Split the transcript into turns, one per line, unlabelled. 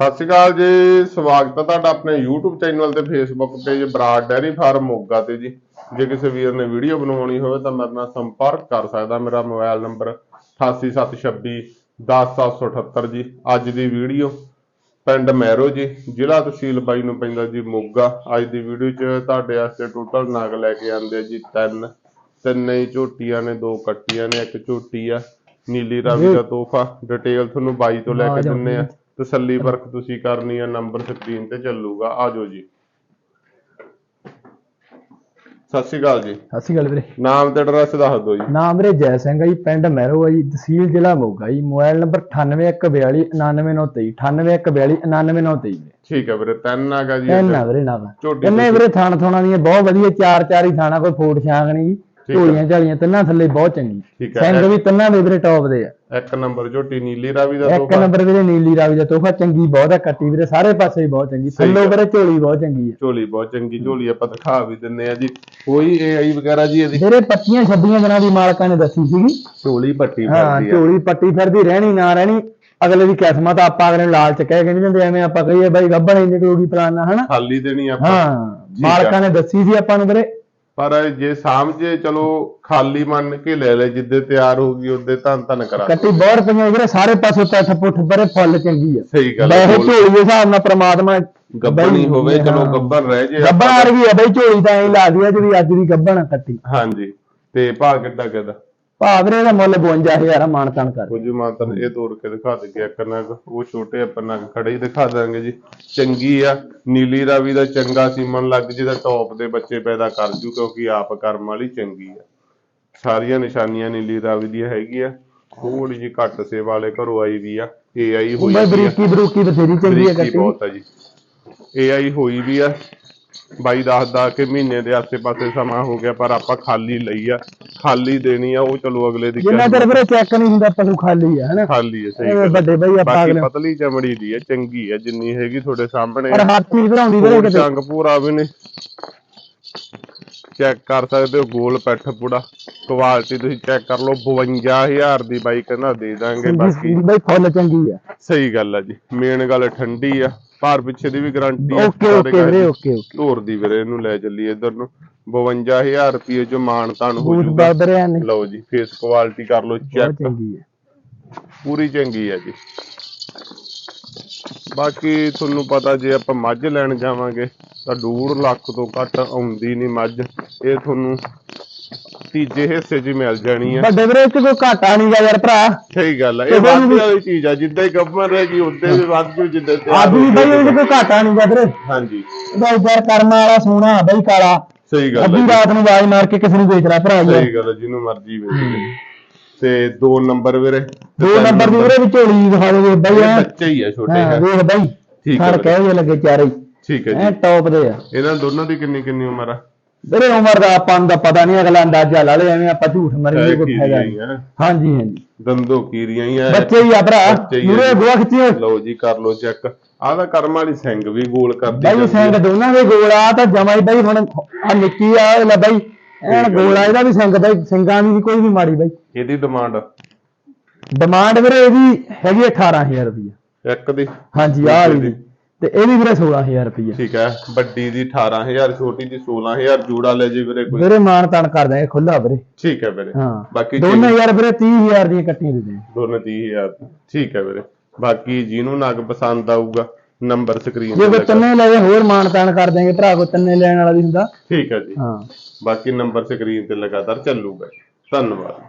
ਸਤਿ ਸ਼੍ਰੀ ਅਕਾਲ ਜੀ ਸਵਾਗਤ ਹੈ ਤੁਹਾਡਾ ਆਪਣੇ YouTube ਚੈਨਲ ਤੇ Facebook page Brar dairy farm Moga ਤੇ ਜੀ। ਜੇ ਕਿਸੇ ਵੀਰ ਨੇ ਵੀਡੀਓ ਬਣਵਾਉਣੀ ਹੋਵੇ ਤਾਂ ਮੇਰੇ ਨਾਲ ਸੰਪਰਕ ਕਰ ਸਕਦਾ ਮੇਰਾ ਮੋਬਾਈਲ ਨੰਬਰ 8876 10778 ਜੀ। ਅੱਜ ਦੀ ਵੀਡੀਓ ਪਿੰਡ ਮੈਰੋ ਜੀ ਜ਼ਿਲ੍ਹਾ ਤਹਿਸੀਲ ਬਾਈ ਨੂੰ ਪੈਂਦਾ ਜੀ ਮੋਗਾ। ਅੱਜ ਦੀ ਵੀਡੀਓ 'ਚ ਤੁਹਾਡੇ ਵਾਸਤੇ ਟੋਟਲ ਨਗ ਲੈ ਕੇ ਆਂਦੇ ਜੀ ਤਿੰਨ। ਤਿੰਨੇ ਹੀ ਝੋਟੀਆਂ ਨੇ ਦੋ ਕੱਟੀਆਂ ਨੇ ਇੱਕ ਝੋਟੀ ਆ ਨੀਲੀ ਰਾਵੀ ਦਾ ਤੋਹਫਾ। ਡਿਟੇਲ ਤੁਹਾਨੂੰ ਬਾਈ ਤੋਂ ਲੈ ਕੇ ਦਿੰਨੇ ਆ। ਤਸੱਲੀ ਵਰਕ ਤੁਸੀਂ ਕਰਨੀ ਆ ਨੰਬਰ ਸਕਰੀਨ ਤੇ ਚੱਲੂਗਾ। ਆਜੋ ਜੀ। ਸਤਿ ਸ਼੍ਰੀ ਅਕਾਲ ਜੀ।
ਸਤਿ ਸ਼੍ਰੀ ਅਕਾਲ ਵੀਰੇ।
ਨਾਮ ਤੇ ਐਡਰੈਸ ਦੱਸ ਦਿਓ ਜੀ।
ਨਾਮ ਵੀਰੇ ਜੈ ਸਿੰਘ ਆ ਜੀ ਪਿੰਡ ਮਹਿਰੋ ਆ ਜੀ ਤਹਿਸੀਲ ਜ਼ਿਲ੍ਹਾ ਮੋਗਾ ਜੀ। ਮੋਬਾਈਲ ਨੰਬਰ 9814 99923 9814 99923
ਠੀਕ ਹੈ ਵੀਰੇ ਤਿੰਨ ਆਗਾ ਜੀ
ਤਿੰਨ ਆ ਵੀਰੇ
ਝੋਟੀ
ਤਿੰਨੇ ਵੀਰੇ ਥਾਣ ਥੋਣਾ ਦੀਆਂ ਬਹੁਤ ਵਧੀਆ ਚਾਰ ਚਾਰ ਹੀ ਥਾਣਾ ਕੋਈ ਫੋਟ ਛਾਂਗ ਨਹੀਂ ਜੀ।
ਠੀਕ ਆ।
ਝੋਲੀਆਂ ਝਾਲੀਆਂ ਤਿੰਨਾਂ ਥੱਲੇ ਬਹੁਤ ਚੰਗੀ। ਸਿੰਘ ਵੀ ਤਿੰਨਾਂ ਦੇ ਵੀਰੇ ਟੌਪ ਦੇ ਆ।
ਇੱਕ ਨੰਬਰ ਝੋਟੀ ਨੀਲੀ ਰਾਵੀ ਦਾ
ਇੱਕ
ਤੋਹਫਾ।
ਨੰਬਰ ਵੀਰੇ ਨੀਲੀ ਰਾਵੀ ਦਾ ਤੋਹਫਾ ਚੰਗੀ ਬਹੁਤ ਆ ਕੱਟੀ ਵੀਰੇ ਸਾਰੇ ਪਾਸੇ ਹੀ ਬਹੁਤ ਚੰਗੀ। ਥੱਲੋਂ। ਵੀਰੇ ਝੋਲੀ ਬਹੁਤ ਚੰਗੀ ਆ।
ਝੋਲੀ ਬਹੁਤ ਚੰਗੀ ਝੋਲੀ ਆਪਾਂ ਦਿਖਾ ਵੀ ਦਿੰਨੇ ਆ ਜੀ। ਕੋਈ ਏਆਈ ਵਗੈਰਾ ਜੀ ਇਹਦੀ।
ਵੀਰੇ 25 26 ਦਿਨਾਂ ਦੀ ਮਾਲਕਾਂ ਨੇ ਦੱਸੀ ਸੀਗੀ।
ਝੋਲੀ ਪੱਟੀ
ਹਾਂ
ਫਿਰਦੀ ਆ।
ਝੋਲੀ ਪੱਟੀ ਫਿਰਦੀ ਰਹਿਣੀ ਨਾ ਰਹਿਣੀ ਅਗਲੇ ਦੀ ਕਿਸਮਤ ਆ, ਆਪਾਂ ਅਗਲੇ ਨੂੰ ਲਾਲਚ ਕਹਿ ਕੇ ਨਹੀਂ ਦਿੰਦੇ ਐਵੇਂ ਆਪਾਂ ਕਹੀਏ ਬਾਈ ਗੱਬਣ ਹੀ ਨਿਕਲੂਗੀ ਫਲਾਨਾ ਹਨਾ?
ਖਾਲੀ ਦੇਣੀ ਆਪਾਂ।
ਹਾਂ ਮਾਲਕਾਂ ਨੇ ਦੱਸੀ ਸੀ ਆਪਾਂ ਨੂੰ ਵੀਰੇ।
ਪਰ ਜੇ ਸਾਹਮਣੇ ਚਲੋ ਖਾਲੀ ਮੰਨ ਕੇ ਲੈ ਲੈ ਜਿੱਦੇ ਤਿਆਰ ਹੋਊਗੀ ਉਹਦੇ ਧੰਨ ਧੰਨ ਕਰਾ
ਕੱਟੀ ਬਹੁਤ ਰੁਪਈਆਂ ਵੀਰੇ ਸਾਰੇ ਪਾਸੇ ਪੈਠ ਪੁੱਠ ਬਰੇ ਫੁੱਲ ਚੰਗੀ ਆ।
ਸਹੀ ਗੱਲ ਹੈ
ਝੋਲੀ ਦੇ ਹਿਸਾਬ ਨਾਲ ਪ੍ਰਮਾਤਮਾ
ਗੱਬਣ ਹੀ ਹੋਵੇ ਚਲੋ
ਹਾਂ।
ਗੱਬਣ ਰਹਿ ਜੇ
ਗੱਬਣ ਆ ਰਹੀ ਆ ਬਈ ਝੋਲੀ ਤਾਂ ਐਂ ਲੱਗਦੀ ਆ ਜਿਹੜੀ ਅੱਜ ਦੀ ਗੱਬਣ ਆ ਕੱਟੀ।
ਹਾਂਜੀ ਤੇ ਭਾਅ ਕਿੱਡਾ ਕਿੱਦਾ
ਭਾ ਵੀਰੇ ਦਾ ਮੁੱਲ 52000 ਆ ਮਾਨ ਤਾਨ ਕਰ।
ਕੁਝ ਮਾਤਰ ਇਹ ਤੋੜ ਕੇ ਦਿਖਾ ਦੇ ਗਿਆ ਕਰਨਾ ਉਹ ਛੋਟੇ ਆਪਾਂ ਨਗ ਖੜੇ ਹੀ ਦਿਖਾ ਦਾਂਗੇ ਜੀ। ਚੰਗੀ ਆ ਨੀਲੀ ਰਾਵੀ ਦਾ ਚੰਗਾ ਸੀਮਨ ਲੱਗ ਜਿਹਦਾ ਟੌਪ ਦੇ ਬੱਚੇ ਪੈਦਾ ਕਰ ਜੂ ਕਿਉਂਕਿ ਆਪ ਕਰਮ ਵਾਲੀ ਚੰਗੀ ਆ। ਸਾਰੀਆਂ ਨਿਸ਼ਾਨੀਆਂ ਨੀਲੀ ਰਾਵੀ ਦੀਆਂ ਹੈਗੀਆਂ ਥੋੜੀ ਜਿਹੀ ਘੱਟ ਸੇ ਵਾਲੇ ਘਰੋਂ ਆਈ ਵੀ ਆ ਏਆਈ ਹੋਈ
ਬਈ ਬਰੀਕੀ ਬਰੂਕੀ ਬਥੇਰੀ ਚੰਗੀ ਆ ਕੱਟੀ
ਬਹੁਤ ਆ ਜੀ। ਏਆਈ ਹੋਈ ਵੀ ਆ ਬਾਈ ਦੱਸਦਾ ਕਿ ਮਹੀਨੇ ਦੇ ਆਸੇ-ਪਾਸੇ ਸਮਾਂ ਹੋ ਗਿਆ ਪਰ ਆਪਾਂ ਖਾਲੀ ਲਈ ਆ। ਖਾਲੀ ਦੇਣੀ ਆ ਉਹ ਚਲੋ ਅਗਲੇ ਦੀ
ਜਿੰਨਾ ਚਿਰ ਵੀਰੇ ਚੈੱਕ ਨਹੀਂ ਹੁੰਦਾ ਪਸ਼ੂ ਖਾਲੀ ਆ ਹਨਾ?
ਖਾਲੀ ਹੈ ਸਹੀ ਗੱਲ ਆ।
ਵੱਡੇ ਬਈ ਆਪਾਂ
ਬਾਕੀ ਪਤਲੀ ਚਮੜੀ ਦੀ ਹੈ ਚੰਗੀ ਹੈ ਜਿੰਨੀ ਹੈਗੀ ਤੁਹਾਡੇ ਸਾਹਮਣੇ
ਪਰ ਹਾਥੀ ਭਰਾਉਂਦੀ ਵੀਰੇ ਕਿਤੇ।
ਚੰਗ ਪੂਰਾ ਵੀ ਨੇ ਚੈੱਕ ਕਰ ਸਕਦੇ ਹੋ ਗੋਲ ਪੈਠ ਪੂੜਾ ਕੁਆਲਿਟੀ ਤੁਸੀਂ ਚੈੱਕ ਕਰ ਲਓ 52000 ਦੀ ਬਾਈ ਕਹਿੰਦਾ ਦੇ ਦਾਂਗੇ ਬਾਕੀ
ਬਈ ਫੁੱਲ ਚੰਗੀ ਆ।
ਸਹੀ ਗੱਲ ਆ ਜੀ। ਮੇਨ ਗੱਲ ਠੰਡੀ ਆ। ਭਾਰ ਪਿੱਛੇ ਦੀ ਵੀ ਗਾਰੰਟੀ ਆ
ਓਕੇ ਓਕੇ ਵੀਰੇ। Okay okay.
ਧੋਰ ਦੀ ਵੀਰੇ ਇਹਨੂੰ ਲੈ ਚੱਲੀਏ ਇਧਰ ਨੂੰ। 52000 ਰੁਪਏ ਜੋ ਮਾਨ ਤਾਨ ਹੋ ਜੂਗਾ। ਲਓ ਜੀ ਫੇਸ ਕੁਆਲਿਟੀ ਕਰ ਲਓ ਚੈੱਕ ਪੂਰੀ ਚੰਗੀ ਹੈ ਜੀ। ਬਾਕੀ ਤੁਹਾਨੂੰ ਪਤਾ ਜੇ ਆਪਾਂ ਮੱਝ ਲੈਣ ਜਾਵਾਂਗੇ ਤਾਂ 2 ਲੱਖ ਤੋਂ ਘੱਟ ਆਉਂਦੀ ਨਹੀਂ ਮੱਝ। ਇਹ ਤੁਹਾਨੂੰ ਤੀਜੇ ਹਿੱਸੇ 'ਚ ਹੀ ਮਿਲ ਜਾਣੀ ਹੈ
ਵੱਡੇ ਵੀਰੇ ਚ ਕੋਈ ਘਾਟਾ ਨਹੀਂ ਗਾ ਯਾਰ ਭਰਾ।
ਸਹੀ ਗੱਲ ਹੈ ਇਹ
ਤੇ
ਵਾਧੇ
ਵੀ-
ਵਾਲੀ ਚੀਜ਼ ਆ ਜਿੱਦਾਂ ਹੀ ਗੱਭਰ ਰਹੇਗੀ ਉਦਾਂ ਹੀ ਵੱਧ ਜਿੱਦਾਂ ਤਿਆਰ
ਅੱਜ ਵੀ ਬਈ। ਇਹਦੇ ਕੋਈ ਘਾਟਾ ਨਹੀਂ ਗਾ ਵੀਰੇ।
ਹਾਂਜੀ।
ਇਹਦਾ ਯਾਰ ਕਰਮ ਵਾਲਾ ਸੋਨਾ ਬਈ ਕਾਲਾ।
ਸਹੀ ਗੱਲ
ਅੱਧੀ ਰਾਤ ਨੂੰ ਆਵਾਜ਼ ਮਾਰ ਕੇ ਕਿਸੇ ਨੂੰ ਵੇਚਣਾ ਭਰਾ
ਜੀ। ਸਹੀ ਗੱਲ ਜਿਹਨੂੰ ਮਰਜ਼ੀ ਵੇਚ ਲੈ ਤੇ ਦੋ ਨੰਬਰ ਵੀਰੇ। ਤੇ
ਦੋ
ਤਿੰਨ
ਨੰਬਰ ਦੀ ਵੀਰੇ ਵੀ ਝੋਲੀ ਦਿਖਾ ਦੇ ਬਈ।
ਬੱਚੇ ਹੀ ਆ ਛੋਟੇ
ਹਾਂ ਵੇਖ ਬਈ।
ਠੀਕ ਹੈ।
ਕਹਿ ਜੇ ਲੱਗੇ ਚਾਰੇ।
ਠੀਕ ਹੈ ਜੀ।
ਟੌਪ ਦੇ ਆ।
ਇਹਨਾਂ ਦੋਨਾਂ ਦੀ ਕਿੰਨੀ ਕਿੰਨੀ ਉਮਰ ਆ?
ਵੀਰੇ ਉਮਰ ਦਾ ਆਪਾਂ ਨੂੰ ਤਾਂ ਪਤਾ ਨਹੀਂ ਅਗਲਾ ਅੰਦਾਜ਼ਾ ਲਾ ਲੇ ਐਵੇਂ ਆਪਾਂ ਝੂਠ ਮਰੀਏ ਕੋਈ ਫਾਇਦਾ ਨਹੀਂ।
ਆ।
ਹਾਂਜੀ ਹਾਂਜੀ।
ਦੰਦੋ ਕੀਰੀਆਂ ਹੀ ਆ।
ਬੱਚੇ ਹੀ ਆ ਭਰਾ
ਆ ਜੀ।
ਗੋਆ ਖਿੱਚੀ
ਲਓ ਜੀ ਕਰ ਲਓ ਚੈੱਕ। ਆਹ ਤਾਂ ਕਰਮ ਵਾਲੀ ਸਿੰਘ ਵੀ ਗੋਲ ਕਰਦੀ
ਬਾਈ ਸਿੰਘ
ਆ।
ਦੋਨਾਂ ਦੇ ਗੋਲ ਆ ਤਾਂ ਜਮਾ ਹੀ ਬਾਈ ਹੁਣ ਆ ਨਿੱਕੀ ਆ ਲੈ ਬਾਈ ਐਨ ਗੋਲ ਆ ਇਹਦਾ ਵੀ ਸਿੰਘ ਬਾਈ ਸਿੰਘਾਂ ਦੀ ਵੀ ਕੋਈ ਵੀ ਮਾੜੀ ਬਾਈ।
ਇਹਦੀ ਡਿਮਾਂਡ
ਡਿਮਾਂਡ ਵੀਰੇ ਇਹਦੀ ਹੈਗੀ 18000 ਰੁਪਏ
ਇੱਕ ਦੀ।
ਹਾਂਜੀ ਆਹ ਵਾਲੀ ਤੇ ਇਹਦੀ ਵੀਰੇ 16000 ਰੁਪਏ
ਠੀਕ ਹੈ ਵੱਡੀ ਦੀ 18000 ਛੋਟੀ ਦੀ 16000 ਜੂੜਾ ਲੈ ਜੀ ਵੀਰੇ ਕੋਈ।
ਵੀਰੇ ਮਾਨ ਤਾਨ ਕਰ ਦਾਂਗੇ ਖੁੱਲਾ ਵੀਰੇ।
ਠੀਕ ਹੈ ਵੀਰੇ।
ਹਾਂ
ਬਾਕੀ
ਦੋਨੇ ਯਾਰ ਵੀਰੇ 30000 ਦੀਆਂ ਕੱਟੀਆਂ ਦੇ ਦੇ
ਦੋਨੇ 30000 ਠੀਕ ਹੈ ਵੀਰੇ। ਬਾਕੀ ਜਿਹਨੂੰ ਨਗ ਪਸੰਦ ਆਊਗਾ ਨੰਬਰ ਸਕਰੀਨ
ਜੇ ਕੋਈ ਤੰਨੇ ਲਵੇ ਹੋਰ ਮਾਨ ਤਾਨ ਕਰ ਦਾਂਗੇ ਭਰਾ ਕੋਈ ਤੰਨੇ ਲੈਣ ਵਾਲਾ ਵੀ ਹੁੰਦਾ।
ਠੀਕ ਹੈ ਜੀ।
ਹਾਂ।
ਬਾਕੀ ਨੰਬਰ ਸਕਰੀਨ ਤੇ ਲਗਾਤਾਰ ਚੱਲੂਗਾ ਧੰਨਵਾਦ।